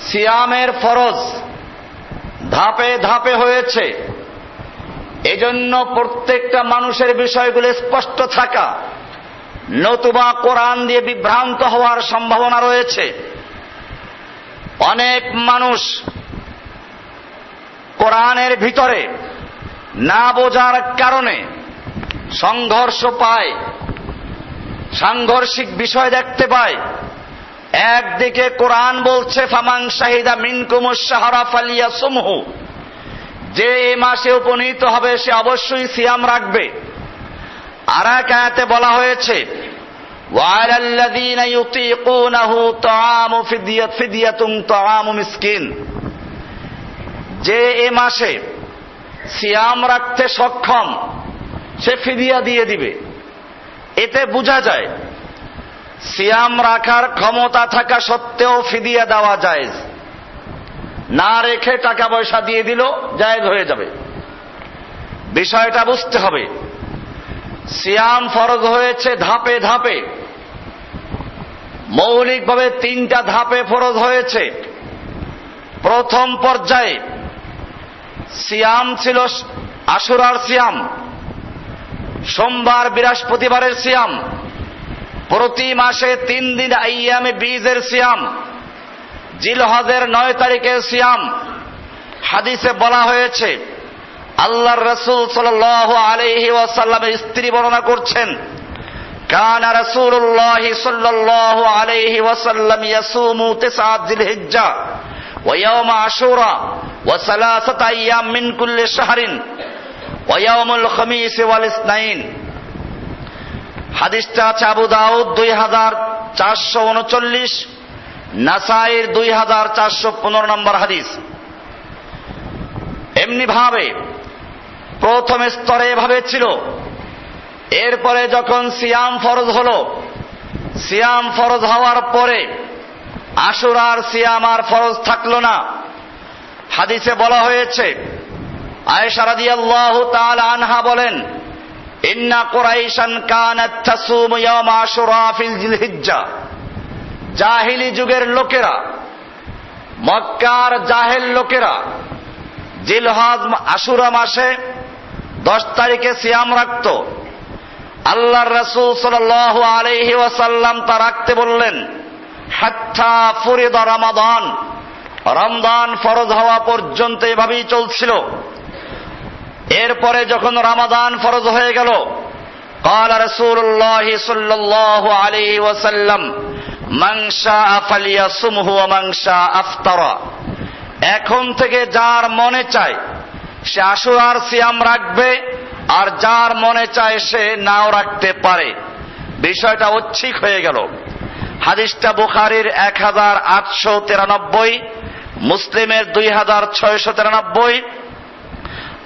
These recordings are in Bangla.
সিয়ামের ফরজ ধাপে ধাপে হয়েছে। এজন্য প্রত্যেকটা মানুষের বিষয়গুলো স্পষ্ট থাকা, নতুবা কোরআন দিয়ে বিভ্রান্ত হওয়ার সম্ভাবনা রয়েছে। অনেক মানুষ কোরআনের ভিতরে না বোঝার কারণে সংঘর্ষ পায়, সাংঘর্ষিক বিষয় দেখতে পায় একদিকে কোরআন বলছে ফামাং শাহিদা মিনকুমুস সাহারা ফালিয়া সমূহ। যে এই মাসে উপনীত হবে, সে অবশ্যই সিয়াম রাখবে। আর এক আয়াতে বলা হয়েছে যে এ মাসে সিয়াম রাখতে সক্ষম, সে ফিদিয়া দিয়ে দিবে। এতে বোঝা যায় সিয়াম রাখার ক্ষমতা থাকা সত্ত্বেও ফিদিয়া দেওয়া যায় না রেখে টাকা পয়সা দিয়ে দিল, জায়েজ হয়ে যাবে। বিষয়টা বুঝতে হবে। সিয়াম ফরজ হয়েছে ধাপে ধাপে। মৌলিকভাবে তিনটা ধাপে ফরজ হয়েছে। প্রথম পর্যায়ে সিয়াম ছিল আশুরার সিয়াম, সোমবার বৃহস্পতিবারের সিয়াম। প্রতি মাসে তিন দিন আইয়ামে বীজের সিয়াম জিলহজের নয় তারিখের সিয়াম হাদিসে বলা হয়েছে আল্লাহর রসুল সাল আলহি ওয়াসাল্লামের স্ত্রী বর্ণনা করছেন কান রসুল্লাহ সাল্লাহ আলহি ওয়াসাল্লাম ইয়াসুমু তিসআত জিলহিজ্জা ويوم عاشوراء وثلاثة أيام من كل شهر ويوم الخميس والاثنين হাদিসটা আছে আবু দাউদ দুই হাজার চারশো উনচল্লিশ, নাসাইর দুই হাজার চারশো পনেরো নম্বর হাদিস। এমনি ভাবে প্রথম স্তরে এভাবে ছিল। এরপরে যখন সিয়াম ফরজ হল, সিয়াম ফরজ হওয়ার পরে আশুরার সিয়াম আর ফরজ থাকল না। হাদিসে বলা হয়েছে, আয়েশা রাদিয়াল্লাহু তাআলা আনহা বলেন জাহিলি যুগের লোকেরা, মক্কার জাহেল লোকেরা, জিলহজ আশুরা মাসে দশ তারিখে সিয়াম রাখত। আল্লাহর রসুল সাল আলহি ওয়াসাল্লাম তা রাখতে বললেন, হাত্তা ফরিদ রমাদান। রমদান ফরজ হওয়া পর্যন্ত এভাবেই চলছিল। এরপরে যখন রমাদান ফরজ হয়ে গেল قال رسول الله صلى الله عليه وسلم من شاء فليصمه ومن شاء افطر এখন থেকে যার মনে চায় সে আশুরার সিয়াম রাখবে আর যার মনে চায় সে নাও রাখতে পারে বিষয়টা ঐচ্ছিক হয়ে গেল হাদিসটা বুখারির এক হাজার আটশো তিরানব্বই মুসলিমের দুই হাজার ছয়শো তিরানব্বই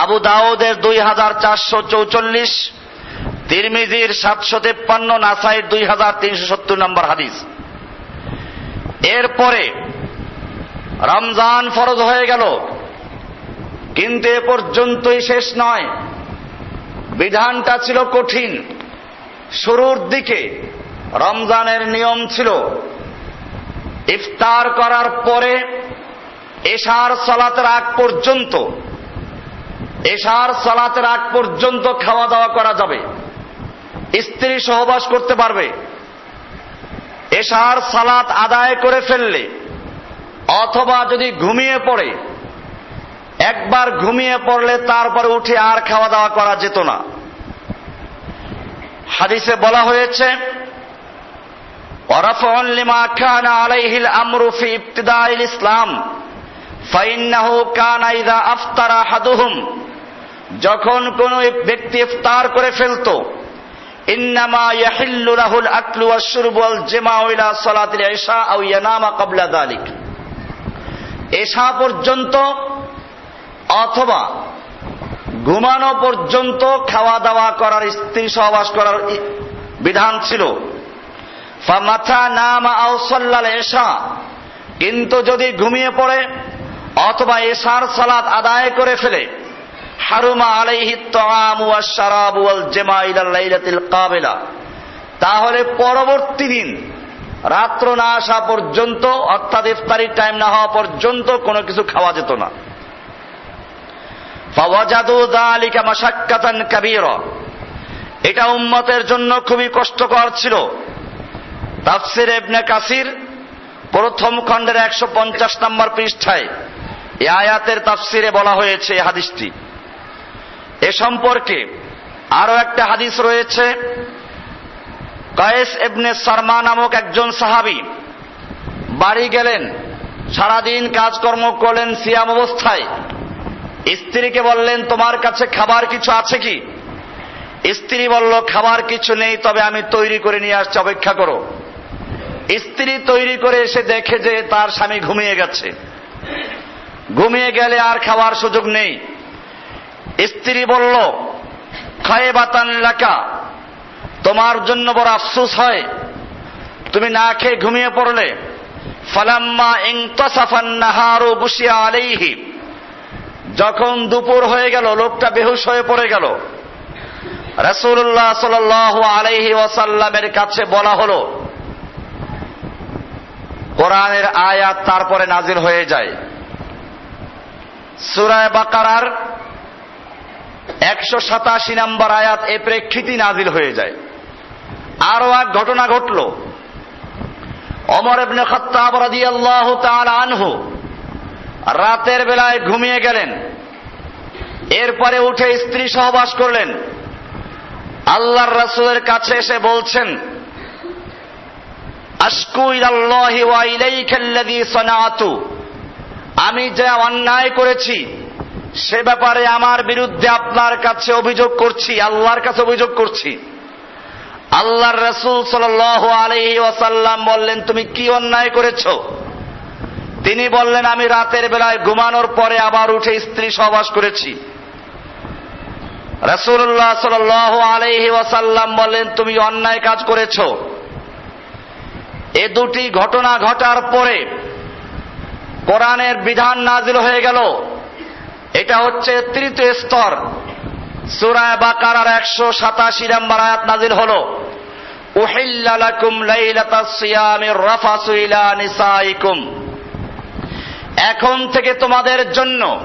আবু দাউদের দুই হাজার চারশো চৌচল্লিশ, তিরমিজির সাতশো তেপ্পান্ন, নাসাইর দুই হাজার তিনশো সত্তর নম্বর হাদিস। এরপরে রমজান ফরজ হয়ে গেল, কিন্তু এ পর্যন্তই শেষ নয়। বিধানটা ছিল কঠিন। শুরুর দিকে রমজানের নিয়ম ছিল, ইফতার করার পরে এশার সলাতের আগ পর্যন্ত এশার সালাতের আগ পর্যন্ত খাওয়া দাওয়া করা যাবে। স্ত্রী সহবাস করতে পারবে। এশার সালাত আদায় করে ফেললে, অথবা যদি ঘুমিয়ে পড়ে, একবার ঘুমিয়ে পড়লে তারপরে উঠে আর খাওয়া দাওয়া করা যেত না। হাদিসে বলা হয়েছে ইসলাম, ফাইন্নাহু কানা আফতারা হাদুহুম যখন কোন ব্যক্তি ইফতার করে ফেলত, ইন্নামা ইয়াহিল্লু লাহুল আকলু ওয়াল জিমাউ ইলা সালাতিল ইশা আও ইয়ানামা ক্বাবলা যালিক এশা পর্যন্ত অথবা ঘুমানো পর্যন্ত খাওয়া দাওয়া করার, স্ত্রী সহবাস করার বিধান ছিল। মাথা নাম আউসল্লাল এশা, কিন্তু যদি ঘুমিয়ে পড়ে অথবা এশার সালাত আদায় করে ফেলে হারুমা আলাইহি জামা তাহলে পরবর্তী দিন রাত্র না আসা পর্যন্ত, অর্থাৎ ইফতারির টাইম না হওয়া পর্যন্ত কোনো কিছু খাওয়া যেত না। এটা উম্মতের জন্য খুবই কষ্টকর ছিল। তাফসির ইবনে কাসির প্রথম খণ্ডের একশো পঞ্চাশ নম্বর পৃষ্ঠায় এই আয়াতের তাফসিরে বলা হয়েছে হাদিসটি। এ সম্পর্কে আরও একটা হাদিস রয়েছে। কয়েস এবনে শর্মা নামক একজন সাহাবি বাড়ি গেলেন, সারাদিন কাজকর্ম করলেন সিয়াম অবস্থায়। স্ত্রীকে বললেন, তোমার কাছে খাবার কিছু আছে কি? স্ত্রী বলল, খাবার কিছু নেই, তবে আমি তৈরি করে নিয়ে আসছি, অপেক্ষা করো। স্ত্রী তৈরি করে এসে দেখে যে তার স্বামী ঘুমিয়ে গেছে। ঘুমিয়ে গেলে আর খাওয়ার সুযোগ নেই। স্ত্রী বলল খায়ে বাতান লেখা তোমার জন্য বড় আফসুস হয়। তুমি না খেয়ে ঘুমিয়ে পড়লে। ফালাম্মা ইংতাসাফান নাহারু বুসিয়া আলাইহি। যখন দুপুর হয়ে গেল, লোকটা বেহুশ হয়ে পড়ে গেল। রাসূলুল্লাহ সাল্লাল্লাহু আলাইহি ওয়াসাল্লামের কাছে বলা হলো, কোরআনের আয়াত তারপরে নাজিল হয়ে যায়। সুরায় বাকারার একশো সাতাশি নম্বর আয়াত এ প্রেক্ষিতই নাজিল হয়ে যায়। আরও এক ঘটনা ঘটল। অমর তাআলা আনহু রাতের বেলায় ঘুমিয়ে গেলেন। এরপরে উঠে স্ত্রী সহবাস করলেন। আল্লাহর রাসূলের কাছে এসে বলছেন ওয়া আমি যে অন্যায় করেছি সে ব্যাপারে আমার বিরুদ্ধে আপনার কাছে অভিযোগ করছি, আল্লাহর কাছে অভিযোগ করছি। আল্লাহর রসুল সাল আলহি ওয়াসাল্লাম বললেন, তুমি কি অন্যায় করেছ? তিনি বললেন, আমি রাতের বেলায় ঘুমানোর পরে আবার উঠে স্ত্রী সহবাস করেছি। রসুল্লাহ সাল আলহি ওয়াসাল্লাম বললেন, তুমি অন্যায় কাজ করেছ। এ দুটি ঘটনা ঘটার পরে কোরআনের বিধান নাজিল হয়ে গেল। এটা হচ্ছে তৃতীয় স্তর। সুরায় বাকারার একশো সাতাশি নম্বর আয়াত নাজিল হল এখন থেকে তোমাদের জন্য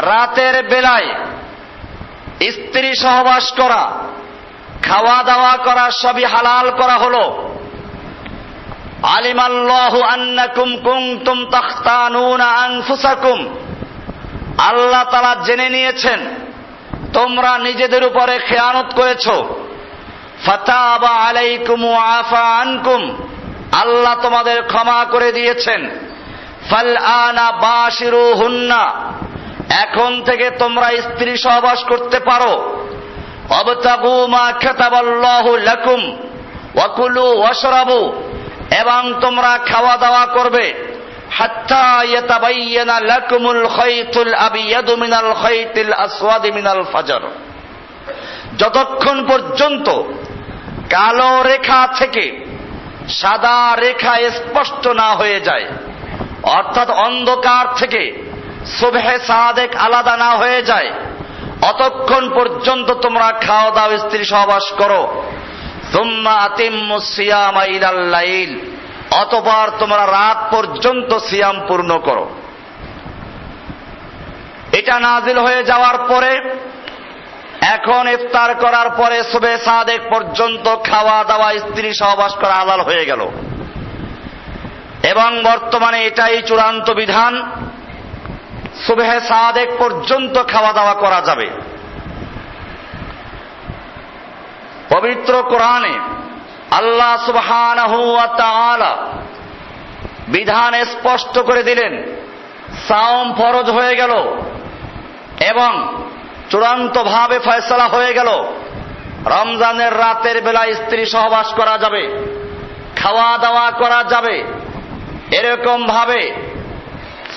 রাতের বেলায় স্ত্রী সহবাস করা খাওয়া দাওয়া করা সবই হালাল করা হলো। আলিমাল্লাহু আন্নাকুম কুনতুম তাখতানুনা আনফুসাকুম। আল্লাহ তারা জেনে নিয়েছেন, তোমরা নিজেদের উপরে খেয়ানত করেছ। ফাতাবা আলাইকুম আনকুম, আল্লাহ তোমাদের ক্ষমা করে দিয়েছেন। ফাল আনা বাশিরু হুন্না এখন থেকে তোমরা স্ত্রী সহবাস করতে পারো। অবতাগু মা লাকুম ওয়াকুলু ওয়াশরাবু এবং তোমরা খাওয়া দাওয়া করবে। যতক্ষণ পর্যন্ত কালো রেখা থেকে সাদা রেখা স্পষ্ট না হয়ে যায়, অর্থাৎ অন্ধকার থেকে সুবহে সাদেক আলাদা না হয়ে যায়, অতক্ষণ পর্যন্ত তোমরা খাওয়া দাওয়া, স্ত্রী সহবাস করো। সুম্মা আতিম্মু সিয়ামা ইলাল অতপর তোমরা রাত পর্যন্ত সিয়াম পূর্ণ করো। এটা নাজিল হয়ে যাওয়ার পরে, এখন ইফতার করার পরে সুবে সাদেক পর্যন্ত খাওয়া দাওয়া, স্ত্রী সহবাস করা আলাল হয়ে গেল। এবং বর্তমানে এটাই চূড়ান্ত বিধান সুবেহে সাদেক পর্যন্ত খাওয়া দাওয়া করা যাবে। পবিত্র কোরআনে আল্লাহ তাআলা বিধান স্পষ্ট করে দিলেন, সাওম ফরজ হয়ে গেল এবং চূড়ান্ত ভাবে ফয়সলা হয়ে গেল। রমজানের রাতের বেলা স্ত্রী সহবাস করা যাবে, খাওয়া দাওয়া করা যাবে। এরকম ভাবে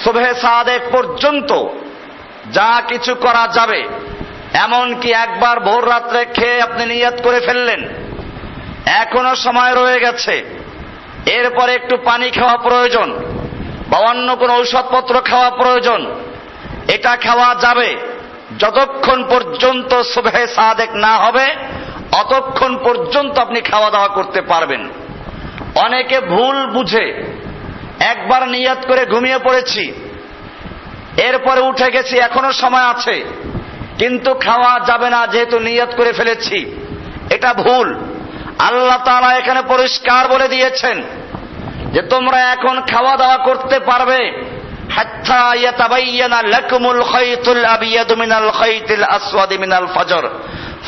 শুভে সাদেক পর্যন্ত যা কিছু করা যাবে, এমনকি একবার ভোর রাত্রে খেয়ে আপনি নিয়াত করে ফেললেন। এখনও সময় রয়ে গেছে। এরপরে একটু পানি খাওয়া প্রয়োজন। বা অন্য কোনো ঔষধপত্র খাওয়া প্রয়োজন। এটা খাওয়া যাবে। যতক্ষণ পর্যন্ত শুভে সাদেক না হবে, অতক্ষণ পর্যন্ত আপনি খাওয়া দাওয়া করতে পারবেন। অনেকে ভুল বুঝে। একবার নিয়াত করে ঘুমিয়ে পড়েছি। এরপরে উঠে গেছি, এখনও সময় আছে। কিন্তু খাওয়া যাবে না, যেহেতু নিয়াত করে ফেলেছি। এটা ভুল। আল্লাহ তারা এখানে পরিষ্কার বলে দিয়েছেন যে তোমরা এখন খাওয়া দাওয়া করতে পারবে।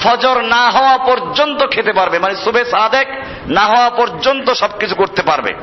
ফজর। না হওয়া পর্যন্ত খেতে পারবে মানে সুবে সাদেক না হওয়া পর্যন্ত সবকিছু করতে পারবে।